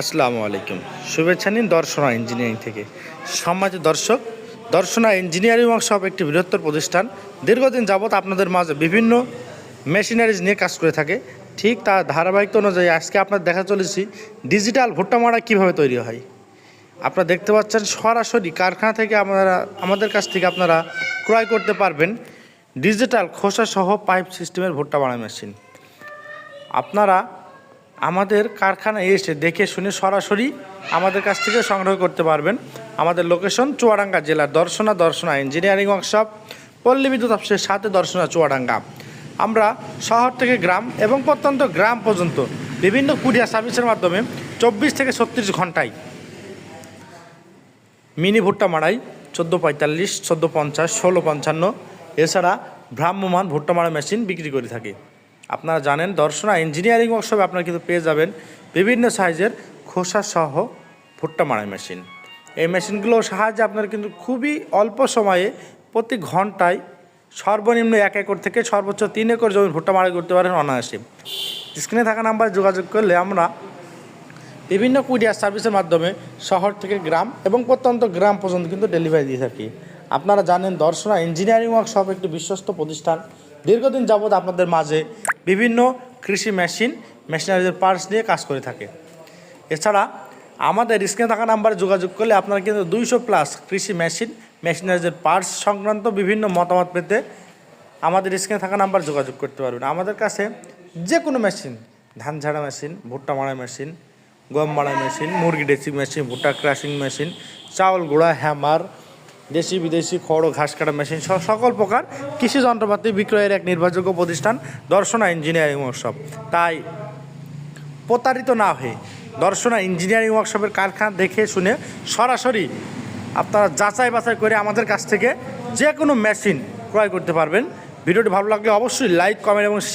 আসসালামু আলাইকুম। শুভেচ্ছা নিন দর্শনা ইঞ্জিনিয়ারিং থেকে। সম্মানিত দর্শক, দর্শনা ইঞ্জিনিয়ারিং ওয়ার্কশপ একটি বৃহত্তর প্রতিষ্ঠান। দীর্ঘদিন যাবৎ আপনাদের মাঝে বিভিন্ন মেশিনারিজ নিয়ে কাজ করে থাকে। ঠিক তার ধারাবাহিকতা অনুযায়ী আজকে আপনার দেখা চলেছি ডিজিটাল ভুট্টা মারা কীভাবে তৈরি হয়। আপনারা দেখতে পাচ্ছেন সরাসরি কারখানা থেকে আপনারা, আমাদের কাছ থেকে আপনারা ক্রয় করতে পারবেন ডিজিটাল খোসা সহ পাইপ সিস্টেমের ভুট্টা মারা মেশিন। আপনারা আমাদের কারখানায় এসে দেখে শুনে সরাসরি আমাদের কাছ থেকে সংগ্রহ করতে পারবেন। আমাদের লোকেশন চুয়াডাঙ্গা জেলার দর্শনা দর্শনা ইঞ্জিনিয়ারিং ওয়ার্কশপ পল্লী বিদ্যুৎ অফিসের সাথে দর্শনা চুয়াডাঙ্গা। আমরা শহর থেকে গ্রাম এবং প্রত্যন্ত গ্রাম পর্যন্ত বিভিন্ন কুরিয়ার সার্ভিসের মাধ্যমে চব্বিশ থেকে ছত্রিশ ঘন্টায় মিনি ভুট্টা মারাই চোদ্দ পঁয়তাল্লিশ, চোদ্দ পঞ্চাশ, ষোলো পঞ্চান্ন, এছাড়া ভ্রাম্যমান ভুট্টা মারা মেশিন বিক্রি করে থাকে। আপনারা জানেন, দর্শনা ইঞ্জিনিয়ারিং ওয়ার্কশপে আপনারা কিন্তু পেয়ে যাবেন বিভিন্ন সাইজের খোসা সহ ভুট্টা মারাই মেশিন এই মেশিনগুলোর সাহায্যে আপনারা কিন্তু খুবই অল্প সময়ে প্রতি ঘন্টায় সর্বনিম্ন এক একর থেকে সর্বোচ্চ তিন একর জমি ভুট্টা মারাই করতে পারেন অনায়াসে। স্ক্রিনে থাকা নাম্বারে যোগাযোগ করলে আমরা বিভিন্ন কুরিয়ার সার্ভিসের মাধ্যমে শহর থেকে গ্রাম এবং প্রত্যন্ত গ্রাম পর্যন্ত কিন্তু ডেলিভারি দিয়ে থাকি। আপনারা জানেন, দর্শনা ইঞ্জিনিয়ারিং ওয়ার্কশপ একটি বিশ্বস্ত প্রতিষ্ঠান। দীর্ঘদিন যাবৎ আপনাদের মাঝে বিভিন্ন কৃষি মেশিন মেশিনারিজের পার্টস নিয়ে কাজ করে থাকে। এছাড়া আমাদের স্ক্রিনে থাকা নাম্বারে যোগাযোগ করলে আপনারা কিন্তু দুইশো প্লাস কৃষি মেশিন মেশিনারিজের পার্টস সংক্রান্ত বিভিন্ন মতামত পেতে আমাদের স্ক্রিনে থাকা নাম্বার যোগাযোগ করতে পারবেন। আমাদের কাছে যে কোনো মেশিন, ধান ঝাড়া মেশিন, ভুট্টা মারা মেশিন, গম মারা মেশিন, মুরগি ডেসি মেশিন, ভুট্টা ক্রাশিং মেশিন, চাউল গুঁড়া হ্যামার দেশি বিদেশি খড় ও ঘাস কাটা মেশিন সহ সকল প্রকার কৃষি যন্ত্রপাতি বিক্রয়ের এক নির্ভরযোগ্য প্রতিষ্ঠান দর্শনা ইঞ্জিনিয়ারিং ওয়ার্কশপ। তাই প্রতারিত না হয়ে দর্শনা ইঞ্জিনিয়ারিং ওয়ার্কশপের কারখানা দেখে শুনে সরাসরি আপনারা যাচাই বাছাই করে আমাদের কাছ থেকে যে কোনো মেশিন ক্রয় করতে পারবেন। ভিডিওটি ভালো লাগলে অবশ্যই লাইক, কমেন্ট এবং